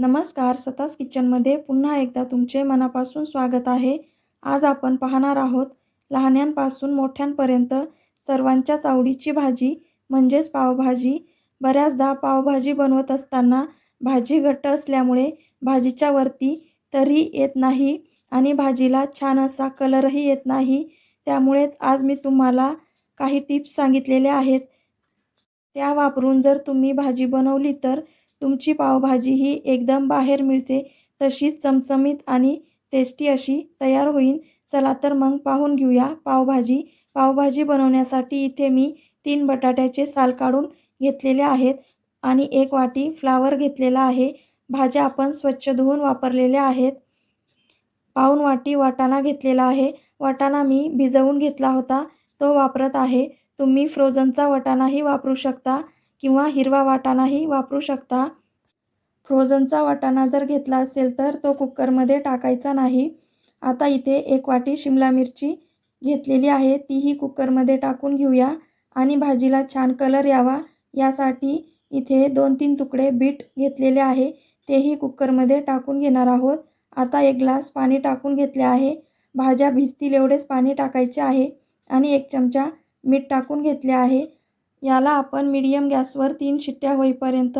नमस्कार सतास किचनमध्ये पुन्हा एकदा तुमचे मनापासून स्वागत आहे. आज आपण पाहणार आहोत लहान्यांपासून मोठ्यांपर्यंत सर्वांच्याच आवडीची भाजी म्हणजेच पावभाजी. बऱ्याचदा पावभाजी बनवत असताना भाजी घट्ट असल्यामुळे भाजीच्या वरती तरी येत नाही आणि भाजीला छान असा कलरही येत नाही. त्यामुळेच आज मी तुम्हाला काही टिप्स सांगितलेले आहेत. त्या वापरून जर तुम्ही भाजी बनवली तर तुमची पावभाजी ही एकदम बाहेर मिळते. तशीच चमचमीत आणि टेस्टी अशी तयार होईल चला तर मग पाहून घेऊया पावभाजी. पावभाजी बनवण्यासाठी इथे मी तीन बटाट्याचे साल काढून घेतलेले आहेत आणि एक वाटी फ्लावर घेतलेला आहे. भाज्या आपण स्वच्छ धुवून वापरलेल्या आहेत. पाऊन वाटी वाटाणा घेतलेला आहे. वाटाणा मी भिजवून घेतला होता. तो वापरत आहे. तुम्ही फ्रोझनचा वाटाणाही वापरू शकता किंवा हिरवा वाटाणाही वापरू शकता. फ्रोझनचा वाटाणा जर घेतला असेल तर तो कुकरमध्ये टाकायचा नाही. आता इथे एक वाटी शिमला मिरची घेतलेली आहे. तीही कुकरमध्ये टाकून घेऊया आणि भाजीला छान कलर यावा. यासाठी इथे दोन तीन तुकडे बीट घेतलेले आहे. तेही कुकरमध्ये टाकून घेणार आहोत. आता एक ग्लास पाणी टाकून घेतले आहे. भाज्या भिजतील एवढेच पाणी टाकायचे आहे आणि एक चमचा मीठ टाकून घेतले आहे. याला आपण मीडियम गॅसवर तीन शिट्ट्या होईपर्यंत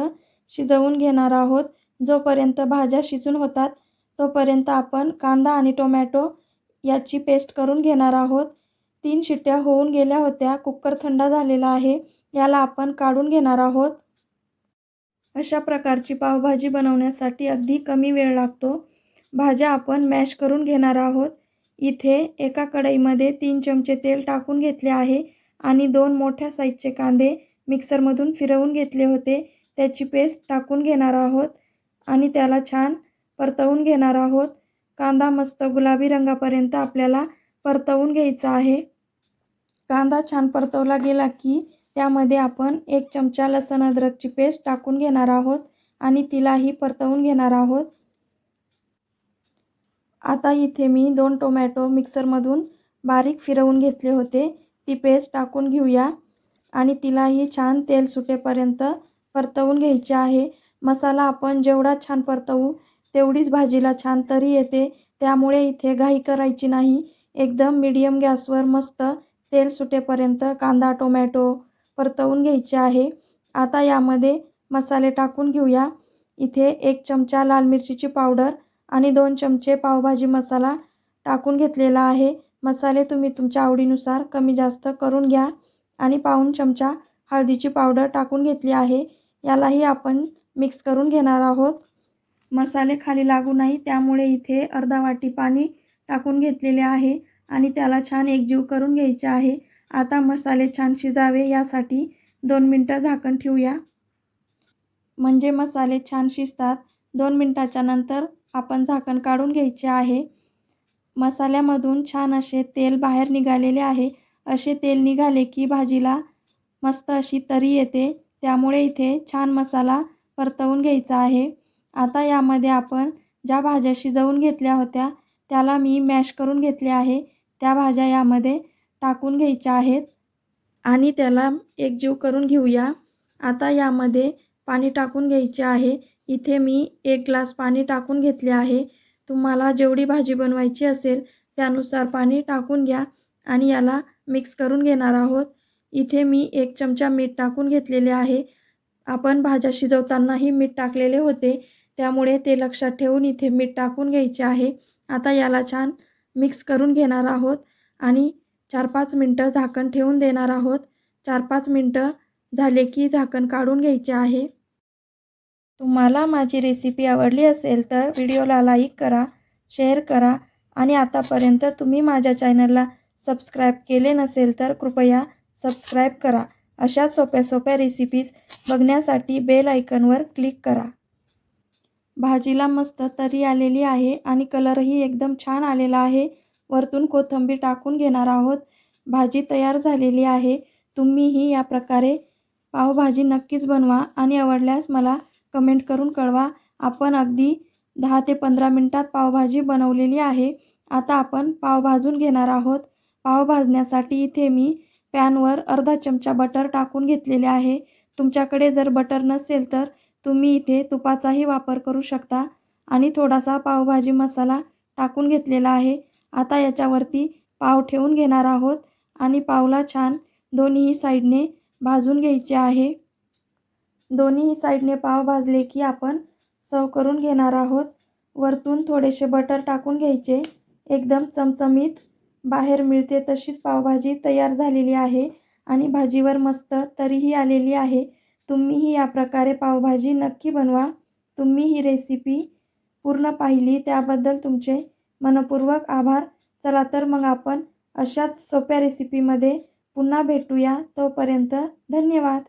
शिजवून घेणार आहोत. जोपर्यंत भाज्या शिजून होतात तोपर्यंत आपण कांदा आणि टोमॅटो याची पेस्ट करून घेणार आहोत. तीन शिट्ट्या होऊन गेल्या होत्या. कुकर थंड झालेला आहे. याला आपण काढून घेणार आहोत. अशा प्रकारची पावभाजी बनवण्यासाठी अगदी कमी वेळ लागतो. भाज्या आपण मॅश करून घेणार आहोत. इथे एका कढईमध्ये तीन चमचे तेल टाकून घेतले आहे आणि दोन मोठ्या साईजचे कांदे मिक्सरमधून फिरवून घेतले होते. त्याची पेस्ट टाकून घेणार आहोत आणि त्याला छान परतवून घेणार आहोत. कांदा मस्त गुलाबी रंगापर्यंत आपल्याला परतवून घ्यायचा आहे. कांदा छान परतवला गेला की त्यामध्ये आपण एक चमचा लसण अद्रकची पेस्ट टाकून घेणार आहोत आणि तिलाही परतवून घेणार आहोत. आता इथे मी दोन टोमॅटो मिक्सरमधून बारीक फिरवून घेतले होते. ती पेस्ट टाकून घेऊया आणि तिलाही छान तेल सुटेपर्यंत परतवून घ्यायचे आहे. मसाला आपण जेवढा छान परतवू तेवढीच भाजीला छान तरी येते. त्यामुळे इथे घाई करायची नाही. एकदम मीडियम गॅसवर मस्त तेल सुटेपर्यंत कांदा टोमॅटो परतवून घ्यायचे आहे. आता यामध्ये मसाले टाकून घेऊया. इथे एक चमचा लाल मिरचीची पावडर आणि दोन चमचे पावभाजी मसाला टाकून घेतलेला आहे. मसाले तुम्ही तुमच्या आवडीनुसार कमी जास्त करून घ्या. आणि पाऊन चमचा हळदीची पावडर टाकून घेतली आहे. यालाही आपण मिक्स करून घेणार आहोत. मसाले खाली लागू नाही त्यामुळे इथे अर्धा वाटी पाणी टाकून घेतलेले आहे आणि त्याला छान एकजीव करून घ्यायचे आहे. आता मसाले छान शिजावे यासाठी दोन मिनटं झाकण ठेवूया. म्हणजे मसाले छान शिजतात दोन मिनटाच्या नंतर आपण झाकण काढून घ्यायचे आहे. मसाल्यामधून छान असे तेल बाहेर निघालेले आहे. असे तेल निघाले की भाजीला मस्त अशी तरी येते. त्यामुळे इथे छान मसाला परतवून घ्यायचा आहे. आता यामध्ये आपण ज्या भाज्या शिजवून घेतल्या होत्या त्याला मी मॅश करून घेतले आहे. त्या भाज्या यामध्ये टाकून घ्यायच्या आहेत. आणि त्याला एकजीव करून घेऊया. आता यामध्ये पाणी टाकून घ्यायचे आहे. इथे मी एक ग्लास पाणी टाकून घेतले आहे. तुम्हाला जेवढी भाजी बनवायची असेल त्यानुसार पाणी टाकून घ्या. आणि याला मिक्स करून घेणार आहोत. इथे मी एक चमचा मीठ टाकून घेतलेले आहे. आपण भाज्या शिजवतानाही मीठ टाकलेले होते. त्यामुळे ते लक्षात ठेवून इथे मीठ टाकून घ्यायचे आहे. आता याला छान मिक्स करून घेणार आहोत आणि चार पाच मिनटं झाकण ठेवून देणार आहोत. चार पाच मिनटं झाले की झाकण काढून घ्यायचे आहे. तुम्हाला माझी रेसिपी आवडली असेल तर व्हिडिओला लाईक करा शेअर करा आणि आतापर्यंत तुम्ही माझ्या चॅनलला सबस्क्राईब केले नसेल तर कृपया सबस्क्राईब करा. अशा सोप्या सोप्या रेसिपीज बघण्यासाठी बेल आयकनवर क्लिक करा. भाजीला मस्त तरी आलेली आहे आणि कलरही एकदम छान आलेला आहे. वरतून कोथिंबीर टाकून घेणार आहोत. भाजी तयार झालेली आहे. तुम्हीही या प्रकारे पावभाजी नक्कीच बनवा आणि आवडल्यास मला कमेंट करून कळवा. आपण अगदी दहा ते पंधरा मिनटात पावभाजी बनवलेली आहे. आता आपण पाव भाजून घेणार आहोत. पाव भाजण्यासाठी इथे मी पॅनवर अर्धा चमचा बटर टाकून घेतलेले आहे. तुमच्याकडे जर बटर नसेल तर तुम्ही इथे तुपाचाही वापर करू शकता. आणि थोडासा पावभाजी मसाला टाकून घेतलेला आहे. आता याच्यावरती पाव ठेवून घेणार आहोत. आणि पावला छान दोन्ही साईडने भाजून घ्यायचे आहे. दोन्ही साईडने पाव भाजले की आपण सर्व करून घेणार आहोत. वरतून थोडेसे बटर टाकून घ्यायचे. एकदम चमचमीत बाहेर मिळते तशीच पावभाजी तयार झालेली आहे आणि भाजीवर मस्त तरीही आलेली आहे. तुम्हीही या प्रकारे पावभाजी नक्की बनवा. तुम्ही ही रेसिपी पूर्ण पाहिली त्याबद्दल तुमचे मनपूर्वक आभार. चला तर मग आपण अशाच सोप्या रेसिपीमध्ये पुन्हा भेटूया. तोपर्यंत धन्यवाद.